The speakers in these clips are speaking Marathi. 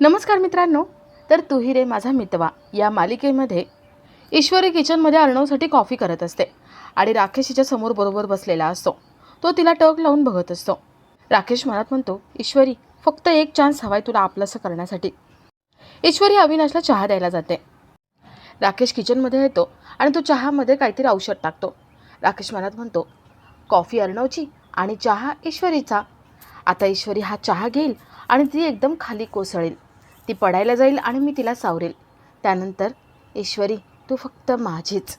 नमस्कार मित्रांनो तर तुही रे माझा मितवा या मालिकेमध्ये ईश्वरी किचनमध्ये अर्णवसाठी कॉफी करत असते आणि राकेश हिच्या समोर बरोबर बसलेला असतो. तो तिला टक लावून बघत असतो. राकेश मनात म्हणतो ईश्वरी फक्त एक चान्स हवाय तुला आपलंसं करण्यासाठी. ईश्वरी अविनाशला चहा द्यायला जाते. राकेश किचनमध्ये येतो आणि तो चहामध्ये काहीतरी औषध टाकतो. राकेश मनात म्हणतो कॉफी अर्णवची आणि चहा ईश्वरीचा. आता ईश्वरी हा चहा घेईल आणि ती एकदम खाली कोसळेल. ती पडायला जाईल आणि मी तिला सावरेल. त्यानंतर ईश्वरी तू फक्त माझीच.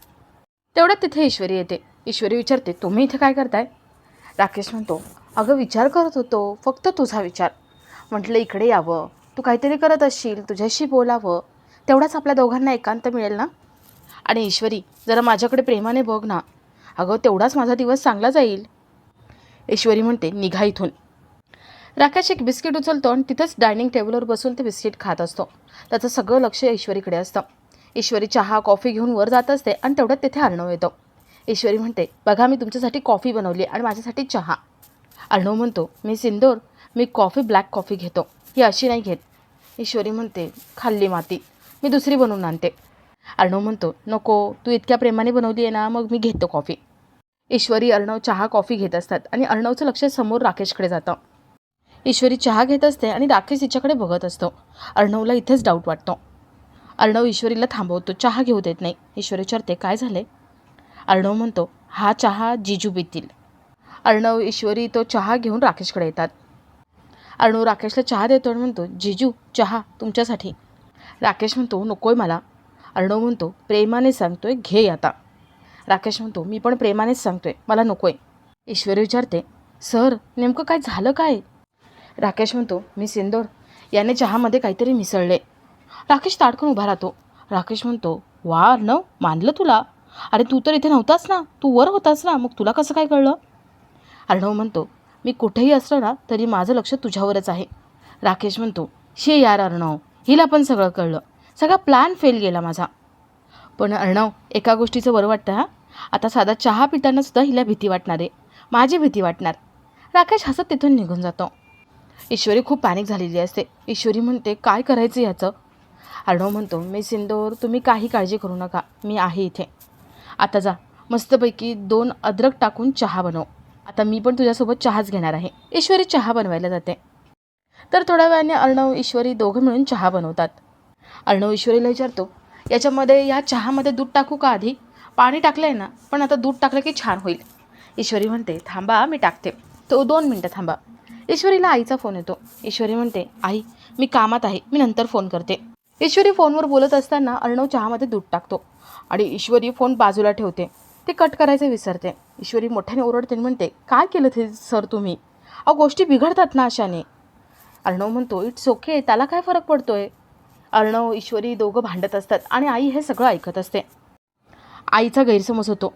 तेवढ्यात तिथे ईश्वरी येते. ईश्वरी विचारते तुम्ही इथे काय करताय? राकेश म्हणतो अगं विचार करत होतो फक्त तुझा विचार. म्हटलं इकडे यावं. तू काहीतरी करत असशील तुझ्याशी बोलावं. तेवढाच आपल्या दोघांना एकांत मिळेल ना? आणि ईश्वरी जरा माझ्याकडे प्रेमाने बघ ना. अगं तेवढाच माझा दिवस चांगला जाईल. ईश्वरी म्हणते निघा इथून. राकेश एक बिस्किट उचलतो आणि तिथंच डायनिंग टेबलवर बसून ते बिस्किट खात असतो. त्याचं सगळं लक्ष ईश्वरीकडे असतं. ईश्वरी चहा कॉफी घेऊन वर जात असते आणि तेवढ्यात तिथे अर्णव येतो. ईश्वरी म्हणते बघा मी तुमच्यासाठी कॉफी बनवली आणि माझ्यासाठी चहा. अर्णव म्हणतो मी सिंदूर मी कॉफी ब्लॅक कॉफी घेतो. ही अशी नाही घेत. ईश्वरी म्हणते खाल्ली माती. मी दुसरी बनवून आणते. अर्णव म्हणतो नको तू इतक्या प्रेमाने बनवली आहे ना मग मी घेतो कॉफी. ईश्वरी अर्णव चहा कॉफी घेत असतात आणि अर्णवचं लक्ष समोर राकेशकडे जातं. ईश्वरी चहा घेत असते आणि राकेश तिच्याकडे बघत असतो. अर्णवला इथेच डाऊट वाटतो. अर्णव ईश्वरीला थांबवतो चहा घेऊ देत नाही. ईश्वरी विचारते काय झाले अर्णव म्हणतो हा चहा जिजू पितील. अर्णव ईश्वरी तो चहा घेऊन राकेशकडे येतात. अर्णव राकेशला चहा देतो आणि म्हणतो जिजू चहा तुमच्यासाठी. राकेश म्हणतो नकोय मला. अर्णव म्हणतो प्रेमाने सांगतोय घे आता. राकेश म्हणतो मी पण प्रेमानेच सांगतोय मला नकोय. ईश्वरी विचारते सर नेमकं काय झालं काय? राकेश म्हणतो मी सिंदोर. याने चहामध्ये काहीतरी मिसळले. राकेश ताडकन उभा राहतो. राकेश म्हणतो वा अर्णव मानलं तुला? अरे तू तर इथे नव्हतास ना. तू वर होतास ना. मग तुला कसं काय कळलं? अर्णव म्हणतो मी कुठेही असलं ना तरी माझं लक्ष तुझ्यावरच आहे. राकेश म्हणतो शे यार अर्णव. हिला पण सगळं कळलं. सगळा प्लॅन फेल गेला माझा. पण अर्णव एका गोष्टीचं बरं वाटतं हां? आता साधा चहा पिताना सुद्धा हिला भीती वाटणार. आहे माझी भीती वाटणार. राकेश हसत तिथून निघून जातो. ईश्वरी खूप पॅनिक झालेली असते. ईश्वरी म्हणते काय करायचं याचं? अर्णव म्हणतो मी सिंदोर तुम्ही काही काळजी करू नका. मी आहे इथे. आता जा. मस्तपैकी दोन अद्रक टाकून चहा बनव. आता मी पण तुझ्यासोबत चहाच घेणार आहे. ईश्वरी चहा बनवायला जाते. तर थोड्या वेळाने अर्णव ईश्वरी दोघं मिळून चहा बनवतात. अर्णव ईश्वरीला विचारतो याच्यामध्ये या चहामध्ये दूध टाकू का आधी? पाणी टाकलं आहे ना पण आता दूध टाकलं की छान होईल. ईश्वरी म्हणते थांबा मी टाकते. तो दोन मिनटं थांबा. ईश्वरीला आईचा फोन येतो. ईश्वरी म्हणते आई मी कामात आहे. मी नंतर फोन करते. ईश्वरी फोनवर बोलत असताना अर्णव चहामध्ये दूध टाकतो आणि ईश्वरी फोन बाजूला ठेवते. ते कट करायचे विसरते. ईश्वरी मोठ्याने ओरडते आणि म्हणते काय केलं ते सर तुम्ही? अहो गोष्टी बिघडतात ना अशाने. अर्णव म्हणतो इट्स ओके त्याला काय फरक पडतोय? अर्णव ईश्वरी दोघं भांडत असतात आणि आई हे सगळं ऐकत असते. आईचा गैरसमज होतो.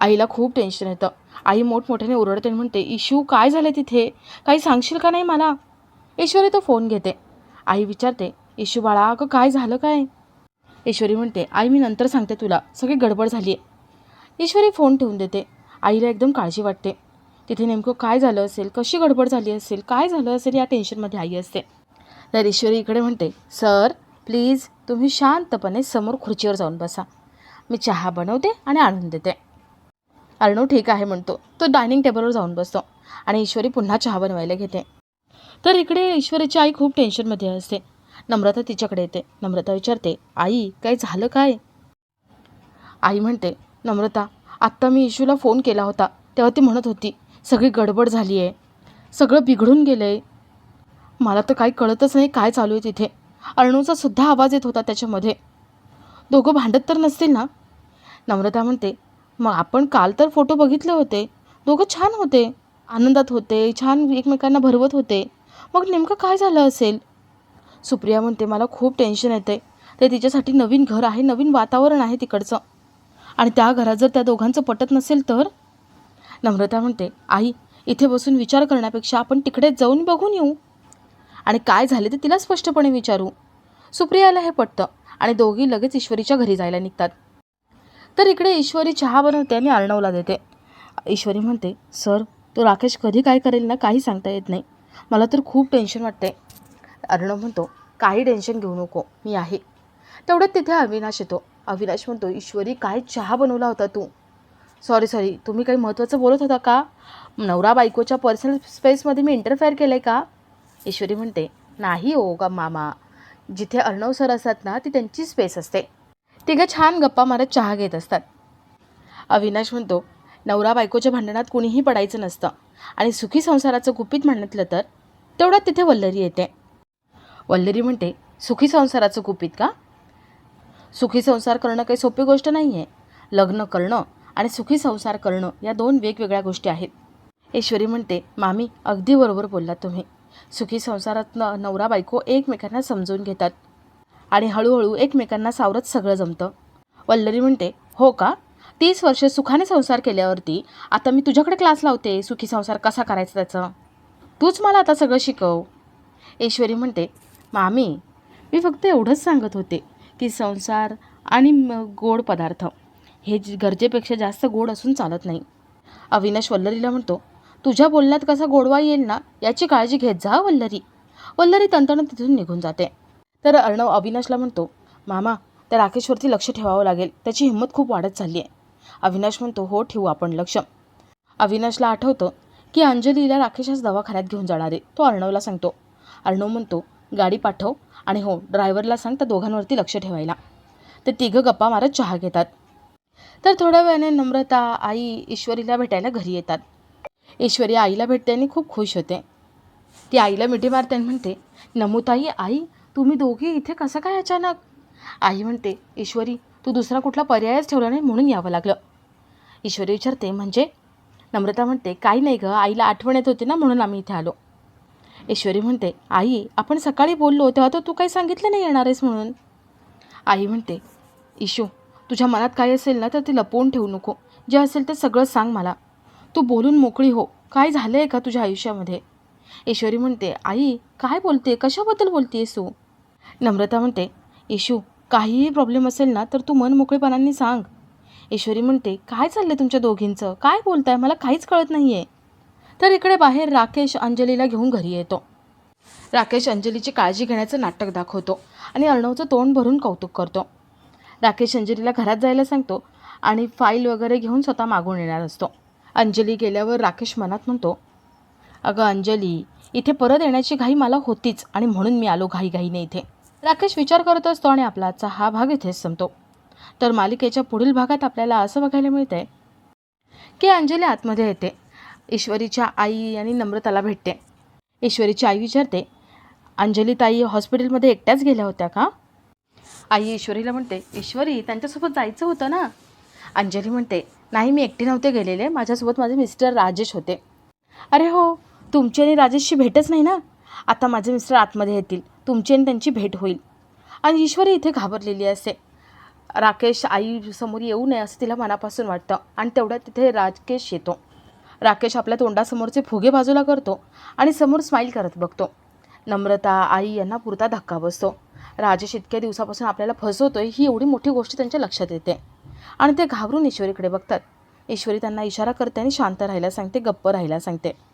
आईला खूप टेन्शन येतं. आई मोठमोठ्याने ओरडते आणि म्हणते इशू काय झालं तिथे? काही सांगशील का नाही मला? ईश्वरी तो फोन घेते. आई विचारते इशू बाळा अगं काय झालं काय? ईश्वरी म्हणते आई मी नंतर सांगते तुला. सगळी गडबड झाली आहे ईश्वरी फोन ठेवून देते. आईला एकदम काळजी वाटते. तिथे नेमकं काय झालं असेल कशी गडबड झाली असेल काय झालं असेल या टेन्शनमध्ये आई असते. तर ईश्वरी इकडे म्हणते सर प्लीज तुम्ही शांतपणे समोर खुर्चीवर जाऊन बसा. मी चहा बनवते आणि आणून देते. अर्णव ठीक आहे म्हणतो. तो डायनिंग टेबलवर जाऊन बसतो आणि ईश्वरी पुन्हा चहा बनवायला घेते. तर इकडे ईश्वरीची आई खूप टेन्शनमध्ये असते. नम्रता तिच्याकडे येते. नम्रता विचारते आई काय झालं काय? आई म्हणते नम्रता आत्ता मी इशूला फोन केला होता. तेव्हा ती म्हणत होती सगळी गडबड झाली आहे सगळं बिघडून गेलं आहे मला तर काही कळतच नाही काय चालू आहे तिथे. अर्णवचा सुद्धा आवाज येत होता त्याच्यामध्ये. दोघं भांडत तर नसतील ना? नम्रता म्हणते मग आपण काल तर फोटो बघितले होते. दोघं छान होते. आनंदात होते छान एकमेकांना भरवत होते. मग नेमकं काय झालं असेल? सुप्रिया म्हणते मला खूप टेन्शन येते ते तिच्यासाठी नवीन घर आहे नवीन वातावरण आहे तिकडचं. आणि त्या घरात जर त्या दोघांचं पटत नसेल तर? नम्रता म्हणते आई इथे बसून विचार करण्यापेक्षा आपण तिकडे जाऊन बघून येऊ. आणि काय झाले ते तिला स्पष्टपणे विचारू. सुप्रियाला हे पटतं आणि दोघी लगेच ईश्वरीच्या घरी जायला निघतात. तर इकडे ईश्वरी चहा बनवते आणि अर्णवला देते. ईश्वरी म्हणते सर तो राकेश कधी काय करेल ना काही सांगता येत नाही. मला तर खूप टेन्शन वाटते अर्णव म्हणतो काही टेन्शन घेऊ नको मी आहे. तेवढ्यात तिथे अविनाश येतो. अविनाश म्हणतो ईश्वरी काय चहा बनवला होता तू? सॉरी सॉरी तुम्ही काही महत्त्वाचं बोलत होता का? नवरा बायकोच्या पर्सनल स्पेसमध्ये मी इंटरफेअर केलं आहे का? ईश्वरी म्हणते नाही हो का मामा. जिथे अर्णव सर असतात ना ती त्यांची स्पेस असते. तिघं छान गप्पा मारत चहा घेत असतात. अविनाश म्हणतो नवरा बायकोच्या भांडणात कुणीही पडायचं नसतं. आणि सुखी संसाराचं गुपित म्हणतलं तर तेवढ्यात तिथे वल्लरी येते. वल्लरी म्हणते सुखी संसाराचं गुपित का? सुखी संसार करणं काही सोपी गोष्ट नाही आहे लग्न करणं आणि सुखी संसार करणं या दोन वेगवेगळ्या गोष्टी आहेत. ईश्वरी म्हणते मामी अगदी बरोबर बोललात तुम्ही. सुखी संसारात नवरा बायको एकमेकांना समजून घेतात. आणि हळूहळू एकमेकांना सावरत सगळं जमतं. वल्लरी म्हणते हो का? तीस वर्ष सुखाने संसार केल्यावरती आता मी तुझ्याकडे क्लास लावते सुखी संसार कसा करायचा त्याचं? तूच मला आता सगळं शिकव. ऐश्वरी म्हणते मामी मी फक्त एवढंच सांगत होते की संसार आणि गोड पदार्थ हे जी- गरजेपेक्षा जास्त गोड असून चालत नाही. अविनाश वल्लरीला म्हणतो तुझ्या बोलण्यात कसा गोडवा येईल ना? याची काळजी घेत जा वल्लरी. वल्लरी तंतण तिथून निघून जाते. तर अर्णव अविनाशला म्हणतो मामा त्या राकेशवरती लक्ष ठेवावं लागेल. त्याची हिंमत खूप वाढत चालली आहे अविनाश म्हणतो हो ठेवू आपण लक्ष. अविनाशला आठवतं की अंजलीला राकेशच दवाखान्यात घेऊन जाणार आहे तो अर्णवला सांगतो. अर्णव म्हणतो गाडी पाठव आणि हो ड्रायव्हरला सांग त्या दोघांवरती लक्ष ठेवायला. ते तिघं गप्पा मारत चहा घेतात. तर थोड्या वेळाने नम्रता आई ईश्वरीला भेटायला घरी येतात. ईश्वरी आईला भेटते आणि खूप खुश होते. ती आईला मिठी मारते आणि म्हणते नमुताई आई तुम्ही दोघी इथे कसं काय अचानक? आई म्हणते ईश्वरी तू दुसरा कुठला पर्यायच ठेवला नाही म्हणून यावं लागलं. ईश्वरी विचारते म्हणजे? नम्रता म्हणते काही नाही गं आईला आठवण येत होती ना म्हणून आम्ही इथे आलो. ईश्वरी म्हणते आई आपण सकाळी बोललो तेव्हा तर तू काही सांगितलं नाही येणार आहेस म्हणून. आई म्हणते इशू तुझ्या मनात काय असेल ना तर ते लपवून ठेवू नको. जे असेल ते सगळं सांग मला. तू बोलून मोकळी हो. काय झालं आहे का तुझ्या आयुष्यामध्ये? ईश्वरी म्हणते आई काय बोलते? कशाबद्दल बोलते सू नम्रता म्हणते येशू काहीही प्रॉब्लेम असेल ना तर तू मन मोकळेपणाने सांग. ईश्वरी म्हणते काय चाललंय तुमच्या दोघींचं? काय बोलताय? मला काहीच कळत नाही आहे तर इकडे बाहेर राकेश अंजलीला घेऊन घरी येतो. राकेश अंजलीची काळजी घेण्याचं नाटक दाखवतो आणि अर्णवचं तोंड भरून कौतुक करतो. राकेश अंजलीला घरात जायला सांगतो आणि फाईल वगैरे घेऊन स्वतः मागून येणार असतो. अंजली गेल्यावर राकेश मनात म्हणतो अगं अंजली इथे परत येण्याची घाई मला होतीच आणि म्हणून मी आलो घाईघाईने इथे. राकेश विचार करत असतो आणि आपला आजचा हा भाग इथेच संपतो. तर मालिकेच्या पुढील भागात आपल्याला असं बघायला मिळतंय की अंजली आतमध्ये येते. ईश्वरीच्या आई आणि नम्रताला भेटते. ईश्वरीची आई विचारते अंजली ताई हॉस्पिटलमध्ये एकट्याच गेल्या होत्या का? आई ईश्वरीला म्हणते ईश्वरी त्यांच्यासोबत जायचं होतं ना? अंजली म्हणते नाही मी एकटी नव्हते गेलेले. माझ्यासोबत माझे मिस्टर राजेश होते. अरे हो तुमची आणि राजेशची भेटच नाही ना? आता माझे मिस्टर आतमध्ये येतील. तुमची आणि त्यांची भेट होईल. आणि ईश्वरी इथे घाबरलेली असते राकेश आई समोर येऊ नये असं तिला मनापासून वाटतं. आणि तेवढ्यात तिथे राकेश येतो. राकेश आपल्या तोंडासमोरचे फुगे बाजूला करतो आणि समोर स्माईल करत बघतो. नम्रता आई यांना पुरता धक्का बसतो. राजेश इतक्या दिवसापासून आपल्याला फसवतोय ही एवढी मोठी गोष्ट त्यांच्या लक्षात येते. आणि ते घाबरून ईश्वरीकडे बघतात. ईश्वरी त्यांना इशारा करते आणि शांत राहायला सांगते गप्प राहायला सांगते.